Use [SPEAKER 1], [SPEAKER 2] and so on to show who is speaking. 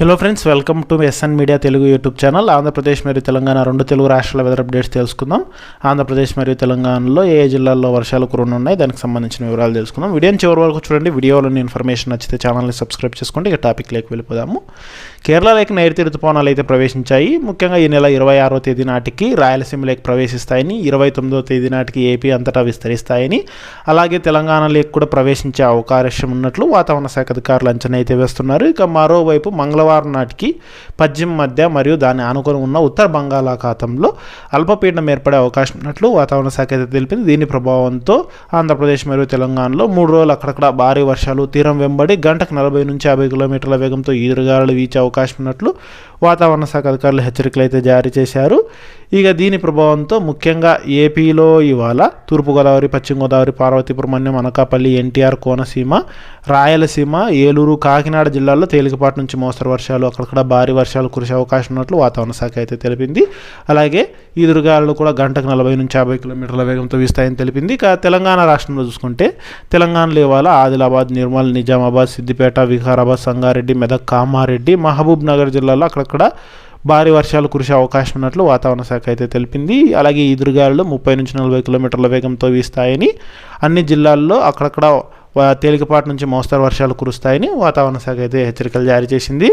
[SPEAKER 1] Hello friends welcome to SN media Telugu YouTube channel Andhra Pradesh మరియు తెలంగాణ రెండు తెలుగు రాష్ట్రాల weather updates తెలుసుకుందాం. ఆంధ్రప్రదేశ్ మరియు తెలంగాణలో ఏ జిల్లాల్లో వర్షాలు కురునున్నాయి దానికి సంబంధించిన వివరాలు తెలుసుకుందాం. వీడియోని చివరి వరకు చూడండి. వీడియోలోని ఇన్ఫర్మేషన్ నచ్చితే ఛానల్ని సబ్స్క్రైబ్ చేసుకోండి. ఇక టాపిక్లోకి వెళ్ళిపోదాము. కేరళలోకి నైరుతి ఋతుపవనాలు అయితే ప్రవేశించాయి. ముఖ్యంగా ఈ నెల ఇరవై ఆరో తేదీ నాటికి రాయలసీమలోకి ప్రవేశిస్తాయని ఇరవై తొమ్మిదో తేదీ నాటికి ఏపీ అంతటా విస్తరిస్తాయని అలాగే తెలంగాణలోకి కూడా ప్రవేశించే అవకాశం ఉన్నట్లు వాతావరణ శాఖ అధికారులు అంచనా అయితే వేస్తున్నారు. ఇక మరోవైపు మంగళవారం నాటికి పశ్చిమ మధ్య మరియు దాని ఆనుకొని ఉన్న ఉత్తర బంగాళాఖాతంలో అల్పపీడనం ఏర్పడే అవకాశం ఉన్నట్లు వాతావరణ శాఖ అయితే తెలిపింది. దీని ప్రభావంతో ఆంధ్రప్రదేశ్ మరియు తెలంగాణలో మూడు రోజులు అక్కడక్కడ భారీ వర్షాలు తీరం వెంబడి గంటకు నలభై నుంచి యాభై కిలోమీటర్ల వేగంతో ఈదురుగాలు వీచే అవకాశం ఉన్నట్లు వాతావరణ శాఖ అధికారులు హెచ్చరికలు అయితే జారీ చేశారు. ఇక దీని ప్రభావంతో ముఖ్యంగా ఏపీలో ఇవాళ తూర్పుగోదావరి పశ్చిమ గోదావరి పార్వతీపురం అనకాపల్లి ఎన్టీఆర్ కోనసీమ రాయలసీమ ఏలూరు కాకినాడ జిల్లాల్లో తేలికపాటి నుంచి మోస్తరు వర్షాలు అక్కడక్కడ భారీ వర్షాలు కురిసే అవకాశం ఉన్నట్లు వాతావరణ శాఖ అయితే తెలిపింది. అలాగే ఈదురుగాలు కూడా గంటకు నలభై నుంచి యాభై కిలోమీటర్ల వేగంతో వీస్తాయని తెలిపింది. ఇక తెలంగాణ రాష్ట్రంలో చూసుకుంటే తెలంగాణలో ఇవాళ ఆదిలాబాద్ నిర్మల్ నిజామాబాద్ సిద్దిపేట వికారాబాద్ సంగారెడ్డి మెదక్ కామారెడ్డి మహబూబ్ నగర్ జిల్లాలో అక్కడక్కడ భారీ వర్షాలు కురిసే అవకాశం ఉన్నట్లు వాతావరణ శాఖ అయితే తెలిపింది. అలాగే ఈదురుగాలు ముప్పై నుంచి నలభై కిలోమీటర్ల వేగంతో వీస్తాయని అన్ని జిల్లాల్లో అక్కడక్కడ తేలికపాటి నుంచి మోస్తరు వర్షాలు కురుస్తాయని వాతావరణ శాఖ అయితే హెచ్చరికలు జారీ చేసింది.